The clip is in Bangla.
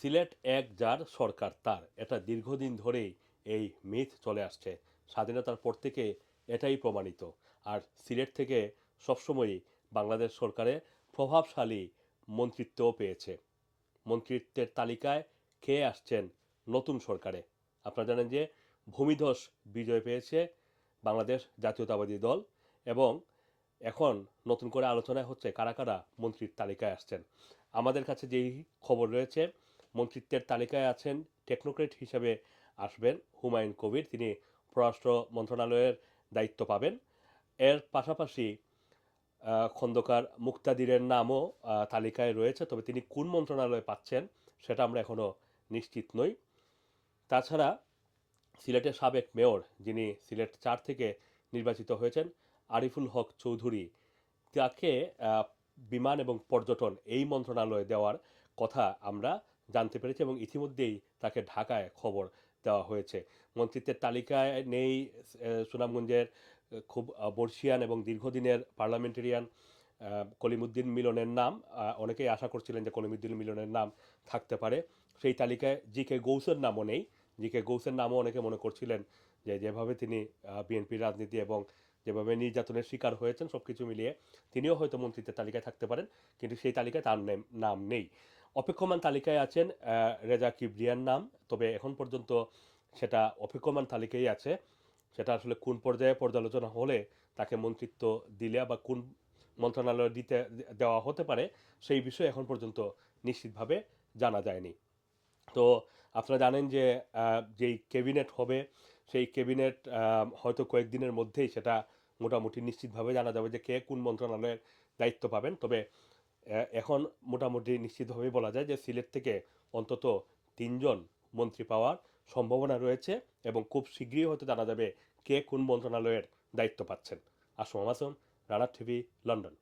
সিলেট এক যার সরকার তার। এটা দীর্ঘদিন ধরেই এই মিথ চলে আসছে। স্বাধীনতার পর থেকে এটাই প্রমাণিত। আর সিলেট থেকে সবসময়ই বাংলাদেশ সরকারে প্রভাবশালী মন্ত্রিত্বও পেয়েছে। মন্ত্রিত্বের তালিকায় কে আসছেন নতুন সরকারে? আপনারা জানেন যে ভূমিধস বিজয় পেয়েছে বাংলাদেশ জাতীয়তাবাদী দল এবং এখন নতুন করে আলোচনায় হচ্ছে কারা কারা মন্ত্রীর তালিকায় আসছেন। আমাদের কাছে যেই খবর রয়েছে মন্ত্রিত্বের তালিকায় আছেন টেকনোক্রেট হিসেবে আসবেন হুমায়ুন কবির। তিনি পররাষ্ট্র মন্ত্রণালয়ের দায়িত্ব পাবেন। এর পাশাপাশি খন্দকার মুক্তাদিরের নামও তালিকায় রয়েছে। তবে তিনি কোন মন্ত্রণালয়ে পাচ্ছেন সেটা আমরা এখনও নিশ্চিত নই। তাছাড়া সিলেটের সাবেক মেয়র, যিনি সিলেট চার থেকে নির্বাচিত হয়েছেন, আরিফুল হক চৌধুরী, তাকে বিমান এবং পর্যটন এই মন্ত্রণালয়ে দেওয়ার কথা আমরা জানতে পেরেছে এবং ইতিমধ্যেই তাকে ঢাকায় খবর দেওয়া হয়েছে। মন্ত্রিত্বের তালিকায় নেই সুনামগঞ্জের খুব বর্ষিয়ান এবং দীর্ঘদিনের পার্লামেন্টেরিয়ান কলিমুদ্দিন মিলনের নাম অনেকেই আশা করছিলেন যে কলিমুদ্দিন মিলনের নাম থাকতে পারে। সেই তালিকায় জি কে গৌসের নামও নেই। জি কে গৌসের নামও অনেকে মনে করছিলেন যে যেভাবে তিনি বিএনপির রাজনীতি এবং যেভাবে নির্যাতনের শিকার হয়েছেন সব কিছু মিলিয়ে, তিনিও হয়তো মন্ত্রিত্বের তালিকায় থাকতে পারেন, কিন্তু সেই তালিকায় তার নাম নেই। অপেক্ষমান তালিকায় আছেন রেজা কিবরিয়ার নাম। তবে এখন পর্যন্ত সেটা অপেক্ষমান তালিকায় আছে। সেটা আসলে কোন পর্যায়ে পর্যালোচনা হলে তাকে মন্ত্রিত্ব দিলে বা কোন মন্ত্রণালয় দিতে, দেওয়া হতে পারে, সেই বিষয়ে এখন পর্যন্ত নিশ্চিতভাবে জানা যায়নি। তো আপনারা জানেন যে যেই ক্যাবিনেট হবে, সেই ক্যাবিনেট হয়তো কয়েকদিনের মধ্যেই সেটা মোটামুটি নিশ্চিতভাবে জানা যাবে যে কে কোন মন্ত্রণালয়ের দায়িত্ব পাবেন। তবে এখন মোটামুটি নিশ্চিতভাবে বলা যায় যে সিলেট থেকে অন্তত তিনজন মন্ত্রী পাওয়ার সম্ভাবনা রয়েছে এবং খুব শীঘ্রই হয়তো জানা যাবে কে কোন মন্ত্রণালয়ের দায়িত্ব পাচ্ছেন। Assam Assam Rana TV, London.